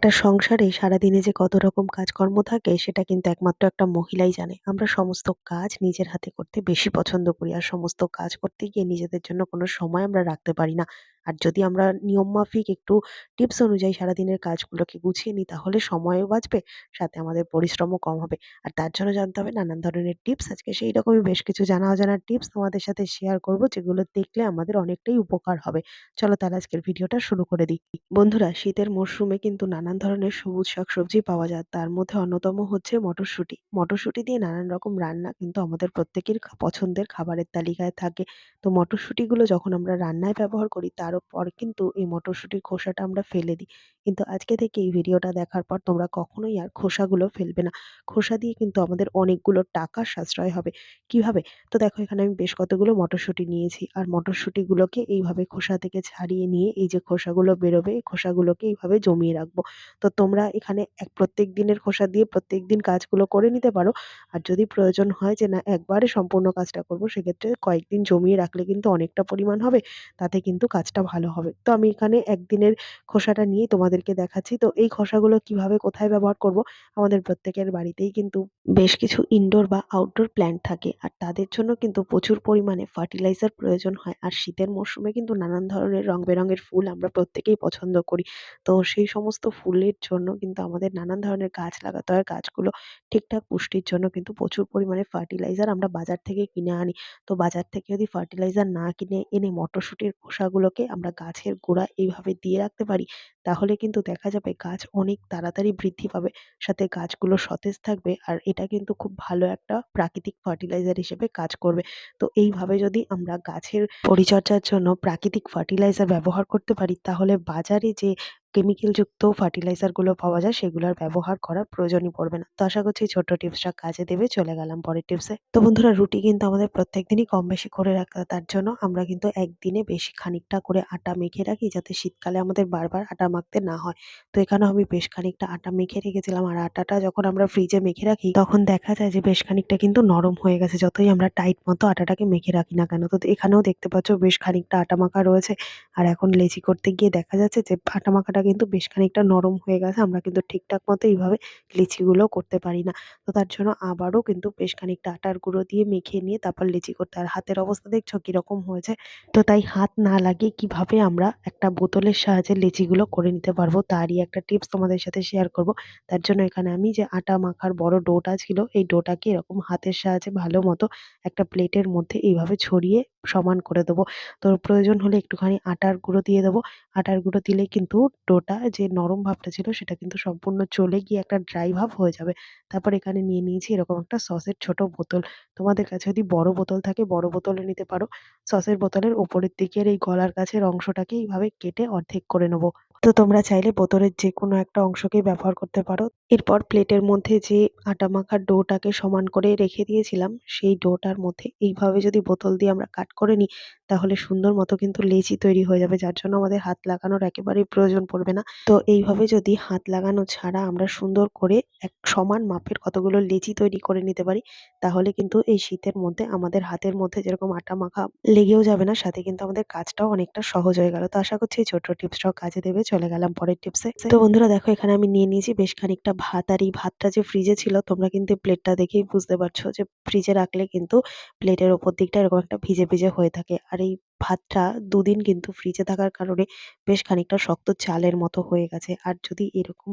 একটা সংসারে সারাদিনে যে কত রকম কাজকর্ম থাকে, সেটা কিন্তু একমাত্র একটা মহিলাই জানে। আমরা সমস্ত কাজ নিজের হাতে করতে বেশি পছন্দ করি। আর সমস্ত কাজ করতে গিয়ে নিজেদের জন্য কোনো সময় আমরা রাখতে পারি না। আর যদি আমরা নিয়ম মাফিক একটু টিপস অনুযায়ী সারাদিনের কাজগুলোকে গুছিয়ে নিই, তাহলে সময়ও বাঁচবে, সাথে আমাদের পরিশ্রমও কম হবে। আর তার জন্য জানতে হবে, নানান ধরনের টিপস আজকে সেই রকমই বেশ কিছু জানা অজানা টিপস তোমাদের সাথে শেয়ার করব, যেগুলো দেখলে আমাদের অনেকটাই উপকার হবে। চলো তাহলে আজকের ভিডিওটা শুরু করে দিই। বন্ধুরা, শীতের মরশুমে কিন্তু নানান ধরনের সবুজ শাকসবজি পাওয়া যায়। তার মধ্যে অন্যতম হচ্ছে মটরশুঁটি। মটরশুঁটি দিয়ে নানান রকম রান্না কিন্তু আমাদের প্রত্যেকের পছন্দের খাবারের তালিকায় থাকে। তো মটরশুঁটিগুলো যখন আমরা রান্নায় ব্যবহার করি তার পর কিন্তু এই মটরশুঁটির খোসাটা আমরা ফেলে দিই। কিন্তু আজকে থেকে এই ভিডিওটা দেখার পর তোমরা কখনোই আর খোসাগুলো ফেলবে না। খোসা দিয়ে কিন্তু আমাদের অনেকগুলো টাকা সাশ্রয় হবে। কীভাবে? তো দেখো এখানে আমি বেশ কতগুলো মটরশুঁটি নিয়েছি। আর মটরশুঁটিগুলোকে এইভাবে খোসা থেকে ছাড়িয়ে নিয়ে এই যে খোসাগুলো বেরোবে, এই খোসাগুলোকে এইভাবে জমিয়ে রাখব। তো তোমরা এখানে এক প্রত্যেক দিনের খোসা দিয়ে প্রত্যেক দিন কাজগুলো করে নিতে পারো। আর যদি প্রয়োজন হয় যে না, একবারে সম্পূর্ণ কাজটা করব, সেক্ষেত্রে কয়েকদিন জমিয়ে রাখলে কিন্তু অনেকটা পরিমাণ হবে। তাতে কিন্তু কাজটা ভালো হবে। তো আমি এখানে একদিনের খোসাটা নিয়ে তোমাদেরকে দেখাচ্ছি। তো এই খোসাগুলো কীভাবে কোথায় ব্যবহার করব? আমাদের প্রত্যেকের বাড়িতেই কিন্তু বেশ কিছু ইনডোর বা আউটডোর প্ল্যান্ট থাকে। আর তাদের জন্য কিন্তু প্রচুর পরিমাণে ফার্টিলাইজার প্রয়োজন হয়। আর শীতের মরশুমে কিন্তু নানান ধরনের রং বেরঙের ফুল আমরা প্রত্যেকেই পছন্দ করি। তো সেই সমস্ত ফুলের জন্য কিন্তু আমাদের নানান ধরনের গাছ লাগাতে হয়। গাছগুলো ঠিকঠাক পুষ্টির জন্য কিন্তু প্রচুর পরিমাণে ফার্টিলাইজার আমরা বাজার থেকে কিনে আনি। তো বাজার থেকে যদি ফার্টিলাইজার না কিনে এনে মটরশুঁটির খোসাগুলোকে আমরা গাছের গোড়া এইভাবে দিয়ে রাখতে পারি তাহলে কিন্তু দেখা যাবে গাছ অনেক তাড়াতাড়ি বৃদ্ধি পাবে। সাথে গাছগুলো সতেজ থাকবে আর এটা কিন্তু খুব ভালো একটা প্রাকৃতিক ফার্টিলাইজার হিসেবে কাজ করবে। তো এইভাবে যদি আমরা গাছের পরিচর্যার জন্য প্রাকৃতিক ফার্টিলাইজার ব্যবহার করতে পারি, তাহলে বাজারে যে কেমিক্যালযুক্ত ফার্টিলাইজারগুলো পাওয়া যায়, সেগুলোর ব্যবহার করার প্রয়োজনই পড়বে না। তো আশা করছি ছোট্ট টিপসটা কাজে দেবে, চলে গেলাম পরের টিপসে তো বন্ধুরা, রুটি কিন্তু আমাদের প্রত্যেক দিনই কম বেশি করে রাখা, তার জন্য আমরা কিন্তু একদিনে বেশি খানিকটা করে আটা মেখে রাখি, যাতে শীতকালে আমাদের বারবার আটা মাখতে না হয়। তো এখানেও আমি বেশ খানিকটা আটা মেখে রেখেছিলাম, আর আটাটা যখন আমরা ফ্রিজে মেখে রাখি, তখন দেখা যায় যে বেশ খানিকটা কিন্তু নরম হয়ে গেছে, যতই আমরা টাইট মতো আটাটাকে মেখে রাখি না কেন। তো এখানেও দেখতে পাচ্ছ বেশ খানিকটা আটা মাখা রয়েছে। আর এখন লেচি করতে গিয়ে দেখা যাচ্ছে যে আটা মাখাটা কিন্তু বেশ খানিকটা নরম হয়ে গেছে। আমরা কিন্তু ঠিকঠাক মতো এইভাবে লিচিগুলো করতে পারি না। তো তার জন্য আবারও কিন্তু বেশ খানিকটা আটার গুঁড়ো দিয়ে মেখে নিয়ে তারপর লিচি করতে। আর হাতের অবস্থা দেখছ কীরকম হয়েছে? তো তাই হাত না লাগিয়ে কীভাবে আমরা একটা বোতলের সাহায্যে লিচিগুলো করে নিতে পারব তারই একটা টিপস তোমাদের সাথে শেয়ার করব। তার জন্য এখানে আমি যে আটা মাখার বড় ডোটা ছিল, এই ডোটাকে এরকম হাতের সাহায্যে ভালো মতো একটা প্লেটের মধ্যে এইভাবে ছড়িয়ে সমান করে দেবো। তো প্রয়োজন হলে একটুখানি আটার গুঁড়ো দিয়ে দেবো। আটার গুঁড়ো দিলে কিন্তু ডোটা যে নরম ভাবটা ছিল সেটা কিন্তু সম্পূর্ণ চলে গিয়ে একটা ড্রাই ভাব হয়ে যাবে। তারপর এখানে নিয়ে নিয়েছি এরকম একটা সসের ছোট বোতল। তোমাদের কাছে যদি বড় বোতল থাকে বড় বোতলে নিতে পারো। সসের বোতলের ওপরের দিকের এই গলার কাছের অংশটাকে এইভাবে কেটে অর্ধেক করে নেব। তো তোমরা চাইলে বোতলের যে কোনো একটা অংশকেই ব্যবহার করতে পারো। এরপর প্লেটের মধ্যে যে আটা মাখার ডোটাকে সমান করে রেখে দিয়েছিলাম, সেই ডোটার মধ্যে এইভাবে যদি বোতল দিয়ে আমরা কাট করে নিই, তাহলে সুন্দর মতো কিন্তু লেচি তৈরি হয়ে যাবে, যার জন্য আমাদের হাত লাগানোর একেবারেই প্রয়োজন পড়বে না। তো এইভাবে যদি হাত লাগানো ছাড়া আমরা সুন্দর করে এক সমান মাপের কতগুলো লেচি তৈরি করে নিতে পারি, তাহলে কিন্তু এই শীতের মধ্যে আমাদের হাতের মধ্যে যেরকম আটা মাখা লেগেও যাবে না, সাথে কিন্তু আমাদের কাজটাও অনেকটা সহজ হয়ে গেল। তো আশা করছি এই ছোট্ট টিপসটাও কাজে দেবে। চলে গেলাম পরের টিপসে তো বন্ধুরা দেখো, এখানে আমি নিয়ে নিয়েছি বেশ খানিকটা ভাত আর এই ভাতটা যে ফ্রিজে ছিল, তোমরা কিন্তু প্লেটটা দেখেই বুঝতে পারছ যে ফ্রিজে রাখলে কিন্তু প্লেটের ওপর দিকটা এরকম একটা ভিজে ভিজে হয়ে থাকে। আর এই ভাতটা দুদিন কিন্তু ফ্রিজে থাকার কারণে বেশ খানিকটা শক্ত চালের মতো হয়ে গেছে। আর যদি এরকম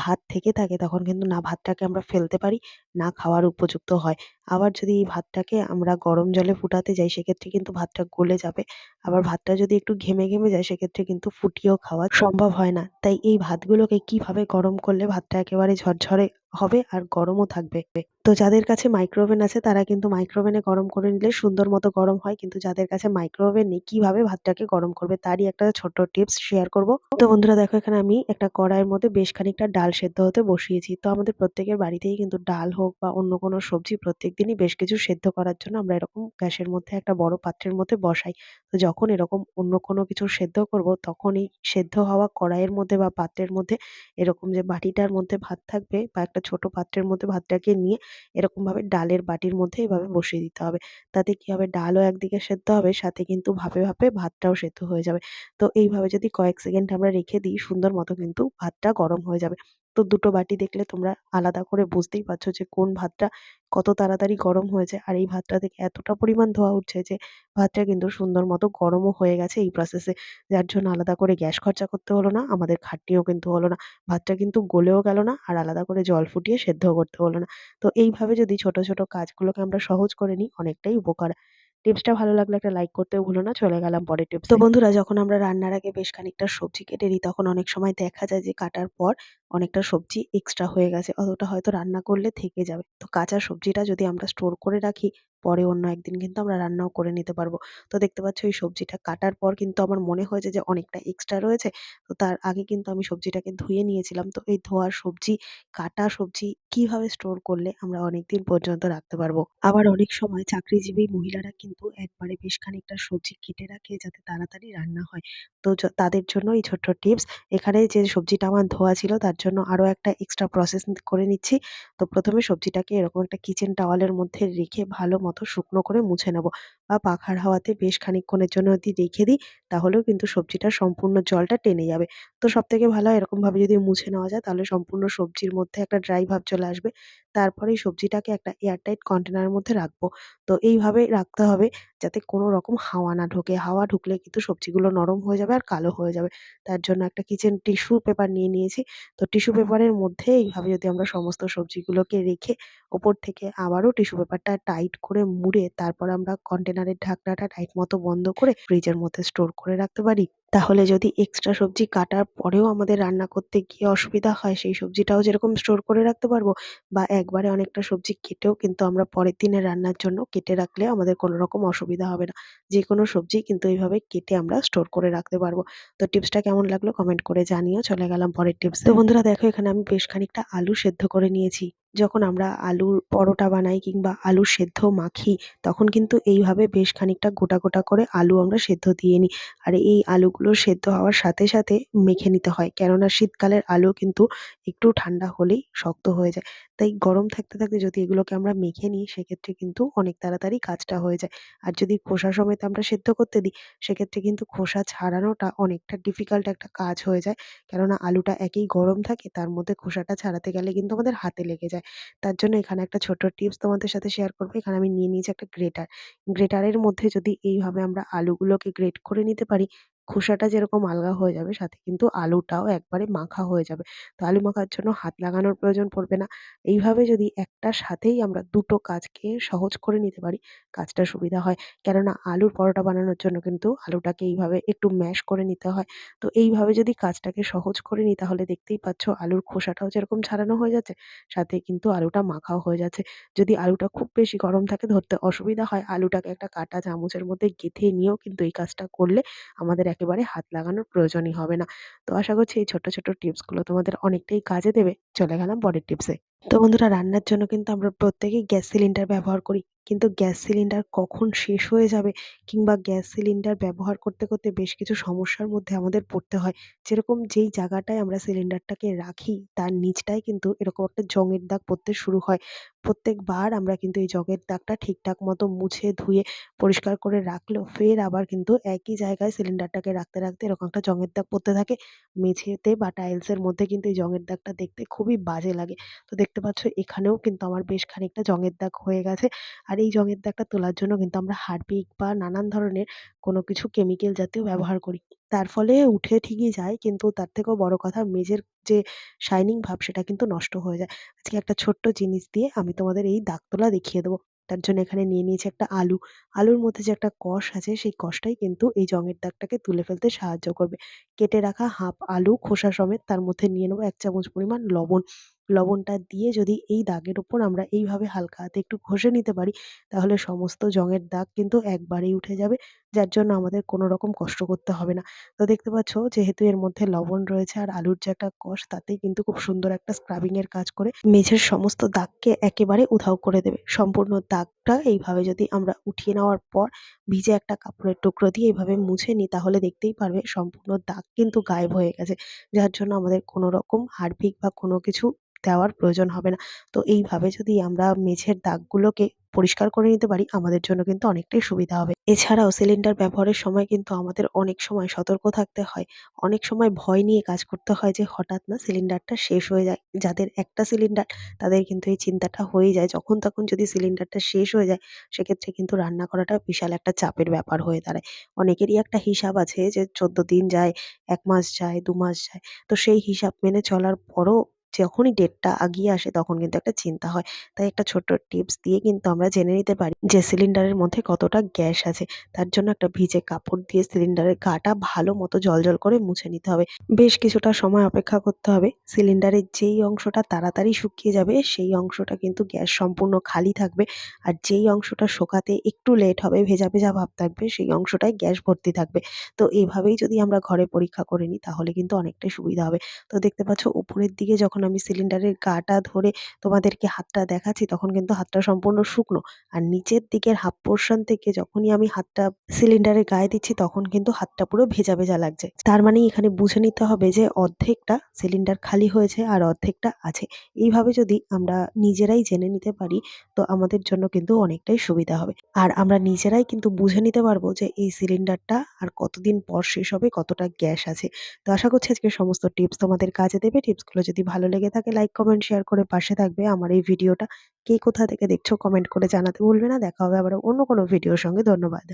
ভাত থেকে থাকে, তখন কিন্তু না ভাতটাকে আমরা ফেলতে পারি, না খাওয়ার উপযুক্ত হয়। আবার যদি এই ভাতটাকে আমরা গরম জলে ফুটাতে যাই, সেক্ষেত্রে কিন্তু ভাতটা গলে যাবে। আবার ভাতটা যদি একটু ঘেমে ঘেমে যায়, সেক্ষেত্রে কিন্তু ফুটিয়েও খাওয়া সম্ভব হয় না। তাই এই ভাতগুলোকে কীভাবে গরম করলে ভাতটা একেবারে ঝরঝরে হবে আর গরমও থাকবে। তো যাদের কাছে মাইক্রোওভেন আছে, তারা কিন্তু মাইক্রোওভেনে গরম করে নিলে সুন্দর মতো গরম হয়। কিন্তু যাদের কাছে মাইক্রোওভেন নেই, কীভাবে ভাতটাকে গরম করবে? তারই একটা ছোট্ট টিপস শেয়ার করব। তো বন্ধুরা, দেখো এখানে আমি একটা কড়াইয়ের মধ্যে বেশ খানিকটা ডাল সেদ্ধ হতে বসিয়েছি। তো আমাদের প্রত্যেকের বাড়িতেই কিন্তু ডাল হোক বা অন্য কোনো সবজি প্রত্যেক দিনই বেশ কিছু সেদ্ধ করার জন্য আমরা এরকম গ্যাসের মধ্যে একটা বড় পাত্রের মধ্যে বসাই। তো যখন এরকম অন্য কোনো কিছু সেদ্ধ করব তখন এই সেদ্ধ হওয়া কড়াইয়ের মধ্যে বা পাত্রের মধ্যে এরকম যে বাটিটার মধ্যে ভাত থাকবে বা একটা ছোট পাত্রের মধ্যে ভাতটাকে নিয়ে এরকমভাবে ডালের বাটির মধ্যে এভাবে বসিয়ে দিতে হবে। তাতে কি হবে ডালও একদিকে সেদ্ধ হবে সাথে কিন্তু ভাপে, ভাপে ভাতটাও সেদ্ধ হয়ে যাবে। তো এইভাবে যদি কয়েক সেকেন্ড আমরা রেখে দিই সুন্দর মতো কিন্তু ভাতটা গরম হয়ে যাবে। তো দুটো বাটি দেখলে তোমরা আলাদা করে বুঝতেই পারছ যে কোন ভাতটা কত তাড়াতাড়ি গরম হয়েছে। আর এই ভাতটা থেকে এতটা পরিমাণ ধোঁয়া উঠছে যে ভাতটা কিন্তু সুন্দর মতো গরমও হয়ে গেছে এই প্রসেসে। যার জন্য আলাদা করে গ্যাস খরচা করতে হলো না, আমাদের খাটনিও কিন্তু হলো না। ভাতটা কিন্তু গলেও গেল না আর আলাদা করে জল ফুটিয়ে সেদ্ধও করতে হলো না। তো এইভাবে যদি ছোট, ছোট কাজগুলোকে আমরা সহজ করে নিই অনেকটাই উপকার। টিপসটা ভালো লাগলে একটা লাইক করতেও ভুলো না। চলে গেলাম পরের টিপস তো বন্ধুরা, যখন আমরা রান্নার আগে বেশ খানিকটা সবজি কেটে নিই, তখন অনেক সময় দেখা যায় যে কাটার পর অনেকটা সবজি এক্সট্রা হয়ে গেছে। অতটা হয়তো রান্না করলে থেকে যাবে। তো কাঁচা সবজিটা যদি আমরা স্টোর করে রাখি পরে অন্য একদিন কিন্তু আমরা রান্নাও করে নিতে পারব। তো দেখতে পাচ্ছ এই সবজিটা কাটার পর কিন্তু আমার মনে হয়েছে যে অনেকটা এক্সট্রা রয়েছে। তো তার আগে কিন্তু আমি সবজিটাকে ধুয়ে নিয়েছিলাম। তো এই ধোয়া সবজি, কাটা সবজি কীভাবে স্টোর করলে আমরা অনেকদিন পর্যন্ত রাখতে পারব। আবার অনেক সময় চাকরিজীবী মহিলারা কিন্তু একবারে বেশ খানিকটা সবজি কেটে রাখে যাতে তাড়াতাড়ি রান্না হয়। তো তাদের জন্য এই ছোট্ট টিপস। এখানে যে সবজিটা আমার ধোয়া ছিল তার জন্য আরও একটা এক্সট্রা প্রসেস করে নিচ্ছি। তো প্রথমে সবজিটাকে এরকম একটা কিচেন টাওয়ালের মধ্যে রেখে ভালো মতো শুকনো করে মুছে নেব। বা পাখার হাওয়াতে বেশ খানিকক্ষণের জন্য যদি রেখে দিই তাহলেও কিন্তু সবজিটা সম্পূর্ণ জলটা টেনে যাবে। তো সবথেকে ভালো হয় এরকমভাবে যদি মুছে নেওয়া যায় তাহলে সম্পূর্ণ সবজির মধ্যে একটা ড্রাই ভাব চলে আসবে। তারপরে সবজিটাকে একটা এয়ারটাইট কন্টেনারের মধ্যে রাখব। তো এইভাবে রাখতে হবে যাতে কোনো রকম হাওয়া না ঢোকে। হাওয়া ঢুকলে কিন্তু সবজিগুলো নরম হয়ে যাবে আর কালো হয়ে যাবে। তার জন্য একটা কিচেন টিস্যু পেপার নিয়ে নিয়েছি। তো টিস্যু পেপারের মধ্যে এইভাবে যদি আমরা সমস্ত সবজিগুলোকে রেখে ওপর থেকে আবারও টিস্যু পেপারটা টাইট করে মুড়ে তারপর আমরা কন্টেনারের ঢাকনাটা টাইট মতো বন্ধ করে ফ্রিজের মধ্যে স্টোর করে রাখতে পারি। তাহলে যদি এক্সট্রা সবজি কাটার পরেও আমাদের রান্না করতে গিয়ে অসুবিধা হয়, সেই সবজিটাও যেরকম স্টোর করে রাখতে পারব বা একবারে অনেকটা সবজি কেটেও কিন্তু আমরা পরের দিনের রান্নার জন্য কেটে রাখলে আমাদের কোনো রকম অসুবিধা হবে না। যেকোনো সবজি কিন্তু এইভাবে কেটে আমরা স্টোর করে রাখতে পারব। তো টিপসটা কেমন লাগল কমেন্ট করে জানিও। চলে গেলাম পরের টিপস তো বন্ধুরা দেখো এখানে আমি বেশ খানিকটা আলু সেদ্ধ করে নিয়েছি। যখন আমরা আলুর পরোটা বানাই কিংবা আলু সেদ্ধ মাখি তখন কিন্তু এইভাবে বেশ খানিকটা গোটা, গোটা করে আলু আমরা সেদ্ধ দিয়ে নিই। আর এই আলুগুলো সেদ্ধ হওয়ার সাথে, সাথে মেখে নিতে হয়। কেননা শীতকালের আলু কিন্তু একটু ঠান্ডা হলেই শক্ত হয়ে যায়। তাই গরম থাকতে, থাকতে যদি এগুলোকে আমরা মেখে নিই সেক্ষেত্রে কিন্তু অনেক তাড়াতাড়ি কাজটা হয়ে যায়। আর যদি খোসা সমেত আমরা সেদ্ধ করতে দিই সেক্ষেত্রে কিন্তু খোসা ছাড়ানোটা অনেকটা ডিফিকাল্ট একটা কাজ হয়ে যায়। কেননা আলুটা একেই গরম থাকে তার মধ্যে খোসাটা ছাড়াতে গেলে কিন্তু আমাদের হাতে লেগে যায়। তার জন্য এখানে একটা ছোট্ট টিপস তোমাদের সাথে শেয়ার করব। এখানে আমি নিয়ে নিয়েছি একটা গ্রেটার। গ্রেটারের মধ্যে যদি এইভাবে আমরা আলুগুলোকে গ্রেট করে নিতে পারি, খোসাটা যেরকম আলগা হয়ে যাবে সাথে কিন্তু আলুটাও একবারে মাখা হয়ে যাবে। তো আলু মাখার জন্য হাত লাগানোর প্রয়োজন পড়বে না। এইভাবে যদি একটার সাথেই আমরা দুটো কাজকে সহজ করে নিতে পারি, কাজটা সুবিধা হয়। কেননা আলুর পরোটা বানানোর জন্য কিন্তু আলুটাকে এইভাবে একটু ম্যাশ করে নিতে হয়। তো এইভাবে যদি কাজটাকে সহজ করে নিই তাহলে দেখতেই পাচ্ছ আলুর খোসাটাও যেরকম ছাড়ানো হয়ে যাচ্ছে, সাথে কিন্তু আলুটা মাখাও হয়ে যাচ্ছে। যদি আলুটা খুব বেশি গরম থাকে ধরতে অসুবিধা হয়, আলুটাকে একটা কাঁটা চামচের মধ্যে গেঁথে নিয়েও কিন্তু এই কাজটা করলে আমাদের একেবারে হাত লাগানোর প্রয়োজনই হবে না। তো আশা করছি এই ছোট ছোট্ট টিপসগুলো তোমাদের অনেকটাই কাজে দেবে। চলে গেলাম পরের টিপসে। তো বন্ধুরা রান্নার জন্য কিন্তু আমরা প্রত্যেকেই গ্যাস সিলিন্ডার ব্যবহার করি। কিন্তু গ্যাস সিলিন্ডার কখন শেষ হয়ে যাবে কিংবা গ্যাস সিলিন্ডার ব্যবহার করতে, করতে বেশ কিছু সমস্যার মধ্যে আমাদের পড়তে হয়। যেরকম যেই জায়গাটায় আমরা সিলিন্ডারটাকে রাখি তার নিচটায় কিন্তু এরকম একটা জংয়ের দাগ পড়তে শুরু হয়। প্রত্যেকবার আমরা কিন্তু এই জগের দাগটা ঠিকঠাক মতো মুছে ধুয়ে পরিষ্কার করে রাখলেও ফের আবার কিন্তু একই জায়গায় সিলিন্ডারটাকে রাখতে, রাখতে এরকম একটা জংয়ের দাগ পড়তে থাকে। মেঝেতে বা টাইলসের মধ্যে কিন্তু এই জংয়ের দাগটা দেখতে খুবই বাজে লাগে। তো দেখতে পাচ্ছ এখানেও কিন্তু আমার বেশ খানিকটা জঙের দাগ হয়ে গেছে। আর এই জঙের দাগটা তোলার জন্য কিন্তু আমরা হারপিক বা নানান ধরনের কোনো কিছু কেমিক্যাল জাতীয় ব্যবহার করি। তার ফলে উঠে ঠিকই যায় কিন্তু তার থেকেও বড় কথা মেঝের যে শাইনিং ভাব সেটা কিন্তু নষ্ট হয়ে যায়। আজকে একটা ছোট্ট জিনিস দিয়ে আমি তোমাদের এই দাগ তোলা দেখিয়ে দেবো। তার জন্য এখানে নিয়ে নিয়েছি একটা আলু। আলুর মধ্যে যে একটা কষ আছে সেই কষটাই কিন্তু এই জংয়ের দাগটাকে তুলে ফেলতে সাহায্য করবে। কেটে রাখা হাফ আলু খোসা সমেত তার মধ্যে নিয়ে নেব এক চামচ পরিমাণ লবণ। লবণটা দিয়ে যদি এই দাগের ওপর আমরা এইভাবে হালকা হাতে একটু ঘষে নিতে পারি, তাহলে সমস্ত জংয়ের দাগ কিন্তু একবারেই উঠে যাবে। যার জন্য আমাদের কোনো রকম কষ্ট করতে হবে না। তো দেখতে পাচ্ছ, যেহেতু এর মধ্যে লবণ রয়েছে আর আলুর যে একটা কষ, তাতেই কিন্তু খুব সুন্দর একটা স্ক্রাবিং এর কাজ করে মেঝের সমস্ত দাগকে একেবারে উধাও করে দেবে। সম্পূর্ণ দাগটা এইভাবে যদি আমরা উঠিয়ে নেওয়ার পর ভিজে একটা কাপড়ের টুকরো দিয়ে এইভাবে মুছে নিই, তাহলে দেখতেই পারবে সম্পূর্ণ দাগ কিন্তু গায়েব হয়ে গেছে। যার জন্য আমাদের কোনো রকম হারপিক বা কোনো কিছু দেওয়ার প্রয়োজন হবে না। তো এইভাবে যদি আমরা মেঝের দাগগুলোকে পরিষ্কার করে নিতে পারি আমাদের জন্য কিন্তু অনেকটাই সুবিধা হবে। এছাড়াও সিলিন্ডার ব্যবহারের সময় কিন্তু আমাদের অনেক সময় সতর্ক থাকতে হয়। অনেক সময় ভয় নিয়ে কাজ করতে হয় যে হঠাৎ না সিলিন্ডারটা শেষ হয়ে যায়। যাদের একটা সিলিন্ডার তাদের কিন্তু এই চিন্তাটা হয়ে যায়। যখন তখন যদি সিলিন্ডারটা শেষ হয়ে যায় সেক্ষেত্রে কিন্তু রান্না করাটা বিশাল একটা চাপের ব্যাপার হয়ে দাঁড়ায়। অনেকেরই একটা হিসাব আছে যে ১৪ দিন যায়, এক মাস যায়, দু মাস যায়। তো সেই হিসাব মেনে চলার পরও যখনই ডেটটা আগিয়ে আসে তখন কিন্তু একটা চিন্তা হয়। তাই একটা ছোট্ট টিপস দিয়ে কিন্তু আমরা জেনে নিতে পারি যে সিলিন্ডারের মধ্যে কতটা গ্যাস আছে। তার জন্য একটা ভিজে কাপড় দিয়ে সিলিন্ডারের গাটা ভালো মতো জ্বলজ্বল করে মুছে নিতে হবে। বেশ কিছুটা সময় অপেক্ষা করতে হবে। সিলিন্ডারের যেই অংশটা তাড়াতাড়ি শুকিয়ে যাবে সেই অংশটা কিন্তু গ্যাস সম্পূর্ণ খালি থাকবে। আর যেই অংশটা শোকাতে একটু লেট হবে, ভেজা, ভেজা ভাব থাকবে সেই অংশটায় গ্যাস ভর্তি থাকবে। তো এভাবেই যদি আমরা ঘরে পরীক্ষা করে নিই তাহলে কিন্তু অনেকটাই সুবিধা হবে। তো দেখতে পাচ্ছ উপরের দিকে যখন আমি সিলিন্ডারের গাটা ধরে তোমাদেরকে হাতটা দেখাচ্ছি তখন কিন্তু হাতটা সম্পূর্ণ শুকনো। আর নিচের দিকের হাফ পোর্শন থেকে যখনই আমি হাতটা সিলিন্ডারের গায়ে দিচ্ছি তখন কিন্তু হাতটা পুরো ভেজা, ভেজা লাগছে। তার মানে এখানে বুঝে নিতে হবে যে অর্ধেকটা সিলিন্ডার খালি হয়েছে আর অর্ধেকটা আছে। এইভাবে যদি আমরা নিজেরাই জেনে নিতে পারি তো আমাদের জন্য কিন্তু অনেকটাই সুবিধা হবে। আর আমরা নিজেরাই কিন্তু বুঝে নিতে পারব যে এই সিলিন্ডারটা আর কতদিন পর শেষ হবে, কতটা গ্যাস আছে। তো আশা করছি আজকে সমস্ত টিপস তোমাদের কাজে দেবে। টিপসগুলো যদি ভালো লেগে থাকে লাইক, কমেন্ট, শেয়ার করে পাশে থাকবে। আমার এই ভিডিওটা কে কোথা থেকে দেখছ কমেন্ট করে জানাতে ভুলবে না। দেখা হবে আবার অন্য কোনো ভিডিওর সঙ্গে। ধন্যবাদ।